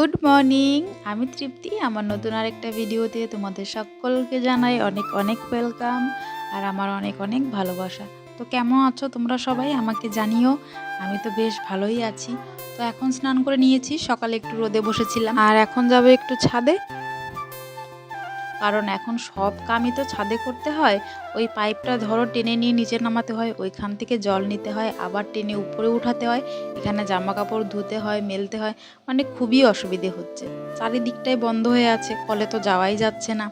Good morning. আমি তৃপ্তি, আমার নতুন আরেকটা ভিডিওতে তোমাদের সকলকে জানাই অনেক অনেক ওয়েলকাম আর আমার অনেক অনেক ভালোবাসা। তো কেমন আছো তোমরা সবাই? আমাকে জানিও। আমি তো বেশ ভালোই আছি। তো এখন স্নান করে নিয়েছি, সকালে একটু রোদে বসেছিলাম। আর এখন যাবে একটু ছাদে। কারণ এখন সব কামই তো ছাদে করতে হয়। ওই পাইপটা ধরো টেনে নিয়ে নিচে নামাতে হয়, ওইখান থেকে জল নিতে হয়, আবার টেনে উপরে উঠাতে হয়, এখানে জামা কাপড় ধুতে হয়, মেলতে হয় মানে খুবই অসুবিধে হচ্ছে। চারিদিকটাই বন্ধ হয়ে আছে, কলে তো যাওয়াই যাচ্ছে না।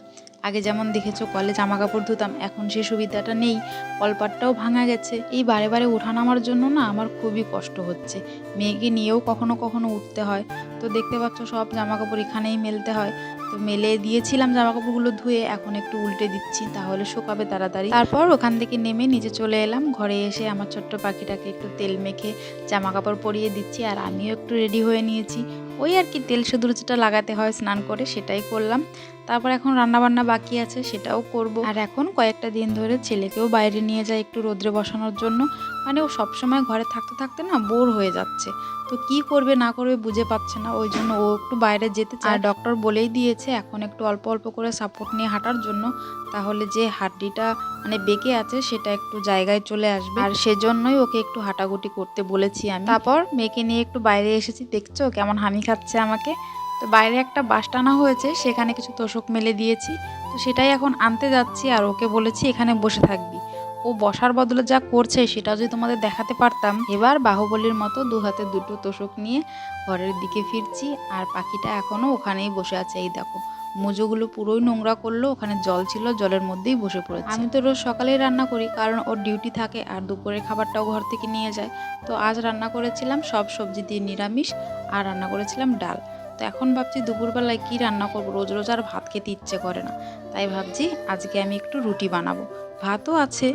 আগে যেমন দেখেছ কলে জামা কাপড় ধুতাম, এখন সেই সুবিধাটা নেই, কলপাটটাও ভাঙা গেছে। এই বারে বারে ওঠানামার জন্য না আমার খুবই কষ্ট হচ্ছে। মেয়েকে নিয়েও কখনো কখনো উঠতে হয়। তো দেখতে পাচ্ছ সব জামা কাপড় এখানেই মেলতে হয়। তো মেলে দিয়েছিলাম জামা কাপড়গুলো ধুয়ে, এখন একটু উল্টে দিচ্ছি, তাহলে শোকাবে তাড়াতাড়ি। তারপর ওখান থেকে নেমে নিচে চলে এলাম, ঘরে এসে আমার ছোট্ট পাখিটাকে একটু তেল মেখে জামা কাপড় পরিয়ে দিচ্ছি, আর আমিও একটু রেডি হয়ে নিয়েছি। ওই আর কি তেল সিঁদুর যেটা লাগাতে হয়, স্নান করে সেটাই করলাম। তারপর এখন রান্না বান্না বাকি আছে, সেটাও করব। আর এখন কয়েকটা দিন ধরে ছেলেকেও বাইরে নিয়ে যায় একটু রোদ্রে বসানোর জন্য। মানে ও সবসময় ঘরে থাকতে থাকতে না বোর হয়ে যাচ্ছে। তো কি করবে না করবে বুঝে পাচ্ছে না, ওই জন্য ও একটু বাইরে যেতে চায়। আর ডক্টর বলেই দিয়েছে, এখন একটু অল্প অল্প করে সাপোর্ট নিয়ে হাঁটার জন্য। তাহলে যে হাড্ডিটা মানে বেঁকে আছে, সেটা একটু জায়গায় চলে আসবে। আর সেজন্যই ওকে একটু হাঁটাগুটি করতে বলেছি আমি। তারপর মেয়েকে নিয়ে একটু বাইরে এসেছি, দেখছ কেমন হামি খাচ্ছে আমাকে। তো বাইরে একটা বাস টানা হয়েছে, সেখানে কিছু তোষক মেলে দিয়েছি। তো সেটাই এখন আনতে যাচ্ছি আর ওকে বলেছি এখানে বসে থাকবি। ও বসার বদলে যা করছে সেটা যদি তোমাদের দেখাতে পারতাম। এবার বাহুবলীর মতো দু হাতে দুটো তোষক নিয়ে ঘরের দিকে ফিরছি আর পাখিটা এখনও ওখানেই বসে আছে। এই দেখো মুজোগুলো পুরোই নোংরা করল ওখানে জল ছিল জলের মধ্যেই বসে পড়েছে। আমি তো রোজ সকালেই রান্না করি কারণ ওর ডিউটি থাকে আর দুপুরের খাবারটাও ঘর থেকে নিয়ে যায়। তো আজ রান্না করেছিলাম সব সবজি দিয়ে নিরামিষ আর রান্না করেছিলাম ডাল। তো এখন ভাবছি দুপুরবেলায় কি রান্না করব? রোজ রোজ আর ভাত খেতে ইচ্ছে করে না। তাই ভাবছি আজকে আমি একটু রুটি বানাবো। ভাতও আছে।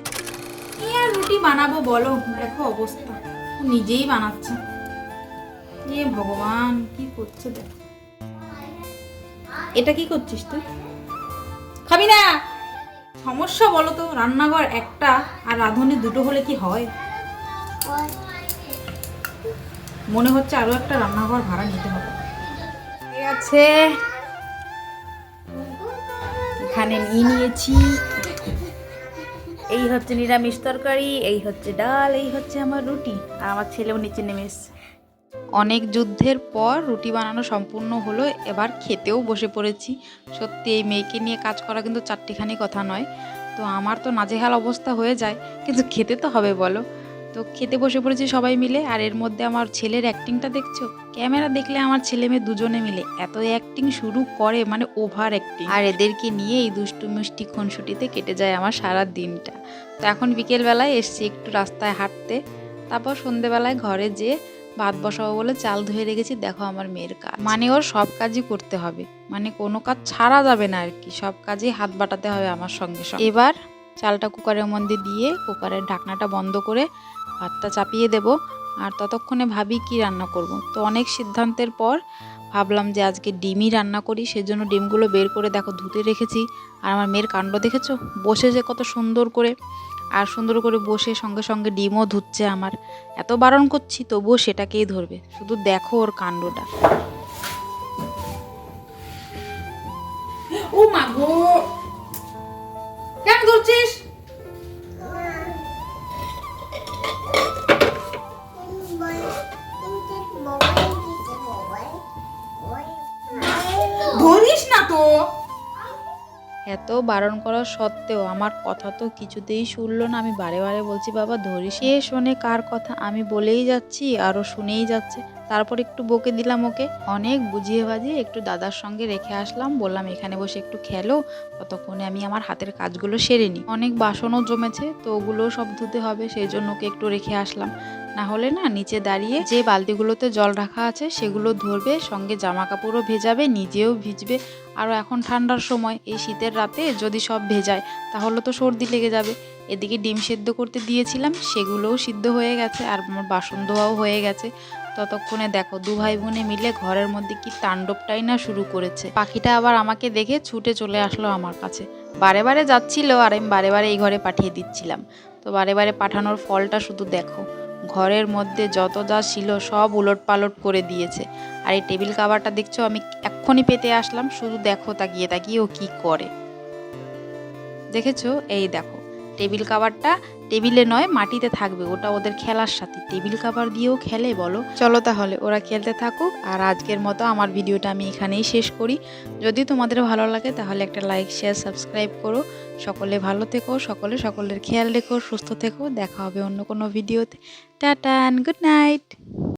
কি আর রুটি বানাবো বলো? দেখো অবস্থা। নিজেই বানাচ্ছে। এ ভগবান কি করছে দেখো। এটা কি করছিস তুই? খাবি না সমস্যা বলো তো রান্নাঘর একটা আর রাঁধুনি দুটো হলে কি হয়? মনে হচ্ছে আরও একটা রান্নাঘর ভাড়া নিতে হবে। ঠিক আছে। এখানে নিয়ে নিয়েছি। এই হচ্ছে নিরামিষ তরকারি, এই হচ্ছে ডাল, এই হচ্ছে আমার রুটি। আর আমার ছেলেও নিচে নেমে এসছে। অনেক যুদ্ধের পর রুটি বানানো সম্পূর্ণ হলো। এবার খেতেও বসে পড়েছি। সত্যি, এই মেয়েকে নিয়ে কাজ করা কিন্তু চারটিখানি কথা নয়। তো আমার তো নাজেহাল অবস্থা হয়ে যায়, কিন্তু খেতে তো হবে বলো। তো খেতে বসে পড়েছি সবাই মিলে, আর এর মধ্যে আমার ছেলের অ্যাক্টিংটা দেখছ? ক্যামেরা দেখলে আমার ছেলে মেয়ে দুজনে মিলে। এত অ্যাক্টিং শুরু করে মানে ওভার অ্যাক্টিং আর এদেরকে নিয়ে এই দুষ্টু মিষ্টি খুনসুটিতে কেটে যায় আমার সারা দিনটা। তো এখন বিকেলবেলায় এসছি একটু রাস্তায় হাঁটতে। তারপর সন্ধেবেলায় ঘরে যেয়ে ভাত বসাবো বলে চাল ধুয়ে রেখেছি দেখো আমার মেয়ের কাজ। মানে ওর সব কাজই করতে হবে। মানে কোনো কাজ ছাড়া যাবে না আর কি সব কাজেই হাত বাটাতে হবে আমার সঙ্গে সঙ্গে। এবার চালটা কুকারের মধ্যে দিয়ে কুকারের ঢাকনাটা বন্ধ করে ভাতটা চাপিয়ে দেব আর ততক্ষণে ভাবি কি রান্না করব। তো অনেক সিদ্ধান্তের পর ভাবলাম যে আজকে ডিমই রান্না করি সেজন্য ডিমগুলো বের করে দেখো ধুতে রেখেছি। আর আমার মেয়ের কাণ্ড দেখেছ? বসে যে কত সুন্দর করে আর সুন্দর করে বসে সঙ্গে সঙ্গে ডিমও ধুচ্ছে আমার। এত বারণ করছি, তবুও সেটাকেই ধরবে। শুধু দেখো ওর কাণ্ডটা। ও মা গো! কেন ধরছিস? এত বারণ করা সত্ত্বেও আমার কথা তো কিছুতেই শুনলো না। আমি বারে বারে বলছি, বাবা, ধরিস এ শোনে কার কথা? আমি বলেই যাচ্ছি, আরও শুনেই যাচ্ছে। তারপর একটু বকে দিলাম ওকে। অনেক বুঝিয়ে বাজিয়ে একটু দাদার সঙ্গে রেখে আসলাম। বললাম, এখানে বসে একটু খেলো। ততক্ষণে আমি আমার হাতের কাজগুলো সেরে নিই অনেক বাসনও জমেছে, তো ওগুলোও সব ধুতে হবে। সেই জন্য ওকে একটু রেখে আসলাম। না হলে না নিচে দাঁড়িয়ে যে বালতিগুলোতে জল রাখা আছে সেগুলো ধরবে, সঙ্গে জামা কাপড়ও ভেজাবে, নিজেও ভিজবে। আরও এখন ঠান্ডার সময়, এই শীতের রাতে যদি সব ভেজায়, তাহলে তো সর্দি লেগে যাবে। এদিকে ডিম সেদ্ধ করতে দিয়েছিলাম, সেগুলোও সিদ্ধ হয়ে গেছে আর আমার বাসন ধোয়াও হয়ে গেছে। ততক্ষণে দেখো, দু ভাই বোনে মিলে ঘরের মধ্যে কি তাণ্ডবটাই না শুরু করেছে। পাখিটা আবার আমাকে দেখে ছুটে চলে আসলো আমার কাছে। বারে বারে যাচ্ছিল আর আমি বারে বারে এই ঘরে পাঠিয়ে দিচ্ছিলাম। তো বারে বারে পাঠানোর ফলটা শুধু দেখো। ঘরের মধ্যে যত যা ছিল সব উলট পালট করে দিয়েছে। আর এই টেবিল কাভারটা দেখছ? আমি এক্ষুনি পেতে আসলাম। শুধু দেখো তাকিয়ে তাকিয়ে ও কি করে। দেখেছ? এই দেখো। টেবিল কাভারটা টেবিলে নয়, মাটিতে থাকবে। ওটা ওদের খেলার সাথে। টেবিল কাভার দিয়েও খেলে, বলো। চলো তাহলে, ওরা খেলতে থাকুক। আর আজকের মতো আমার ভিডিওটা আমি এখানেই শেষ করি। যদি তোমাদের ভালো লাগে, তাহলে একটা লাইক শেয়ার সাবস্ক্রাইব করো। সকলে ভালো থেকো, সকলে সকলের খেয়াল রেখো, সুস্থ থেকো। দেখা হবে অন্য কোনো ভিডিওতে। Tata good night